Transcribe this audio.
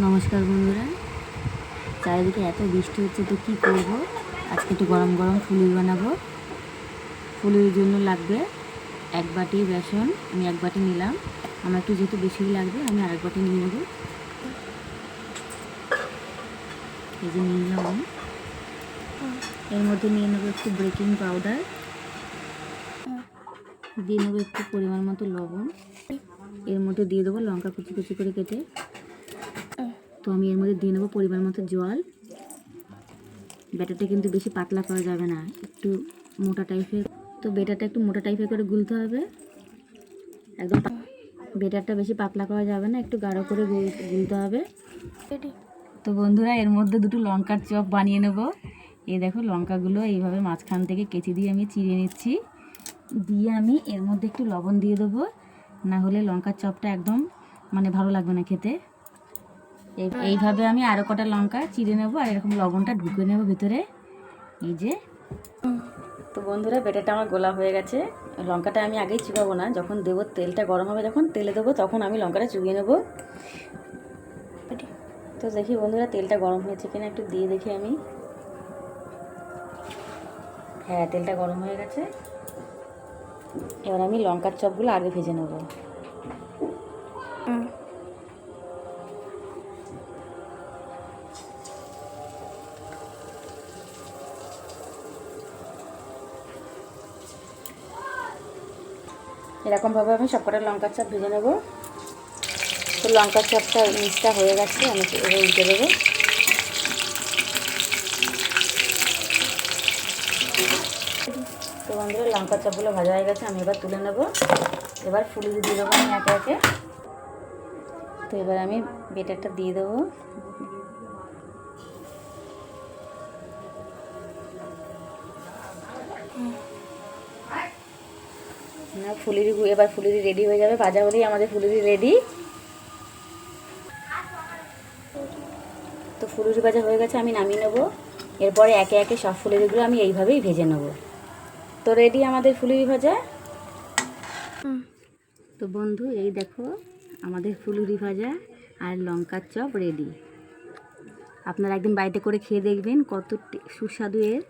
নমস্কার বন্ধুরা। চারিদিকে এত বৃষ্টি হচ্ছে তো কী করব? আজকে একটু গরম গরম ফুলুরি বানাবো। ফুলুরির জন্য লাগবে এক বাটি বেসন, আমি এক বাটি নিলাম। আমার একটু যেহেতু বেশি লাগবে, আমি আরেক বাটি নিয়ে নেব। এই যে নিয়ে নিলাম। এর মধ্যে নিয়ে নেব একটু বেকিং পাউডার। দিয়ে নেব একটু পরিমাণ মতো লবণ। এর মধ্যে দিয়ে দেবো লঙ্কা কুচি কুচি করে কেটে তো আমি এর মধ্যে দিয়ে নেব পরিমাণ মতো জল। ব্যাটারটা কিন্তু বেশি পাতলা করা যাবে না একটু মোটা টাইপের। তো বেটারটা একটু মোটা টাইপের করে গুলতে হবে। একদম বেটারটা বেশি পাতলা করা যাবে না একটু গাঢ় করে গুল- গুলতে হবে। তো বন্ধুরা এর মধ্যে দুটো লঙ্কার চপ বানিয়ে নেব। এই দেখো লঙ্কাগুলো এইভাবে মাঝখান থেকে কেচি দিয়ে আমি চিড়ে নিচ্ছি। দিয়ে আমি এর মধ্যে একটু লবণ দিয়ে দেবো। না হলে লঙ্কার চপটা একদম মানে ভালো লাগবে না খেতে। এইভাবে আমি আরও কটা লঙ্কা চিড়ে নেব আর এরকম লবণটা ঢুকে নেব ভিতরে। এই যে। তো বন্ধুরা বেটারটা আমার গোলা হয়ে গেছে। লঙ্কাটা আমি আগেই চিবাবো না। যখন দেবো তেলটা গরম হবে, যখন তেলে দেবো, তখন আমি লঙ্কাটা চুবিয়ে নেব। তো দেখি বন্ধুরা, তেলটা গরম হয়েছে কিনা একটু দিয়ে দেখি আমি। হ্যাঁ তেলটা গরম হয়ে গেছে। এবার আমি লঙ্কার চপগুলো আগে ভেজে নেব। এরকমভাবে আমি সবকটা লঙ্কার চাপ ভেজে নেব। তো লঙ্কার চাপটা মিক্সটা হয়ে গেছে, আমি এবার উল্টে দেবো। তো বন্ধুরা, লঙ্কার চাপগুলো ভাজা হয়ে গেছে, আমি এবার তুলে নেব। এবার ফুলি দিয়ে দেবো আমি একে একে। তো এবার আমি বেটারটা দিয়ে দেবো। ফুলিরি এবার ফুলিরি রেডি হয়ে যাবে ভাজা হলেই আমাদের ফুলিরি রেডি তো ফুলুরি ভাজা হয়ে গেছে আমি নামিয়ে নেব। এরপরে একে একে সব ফুলুরিগুলো আমি এইভাবেই ভেজে নেব। তো রেডি আমাদের ফুলুরি ভাজা? তো বন্ধু এই দেখো আমাদের ফুলুরি ভাজা আর লঙ্কার চপ রেডি আপনারা একদিন বাড়িতে করে খেয়ে দেখবেন কত সুস্বাদু এর।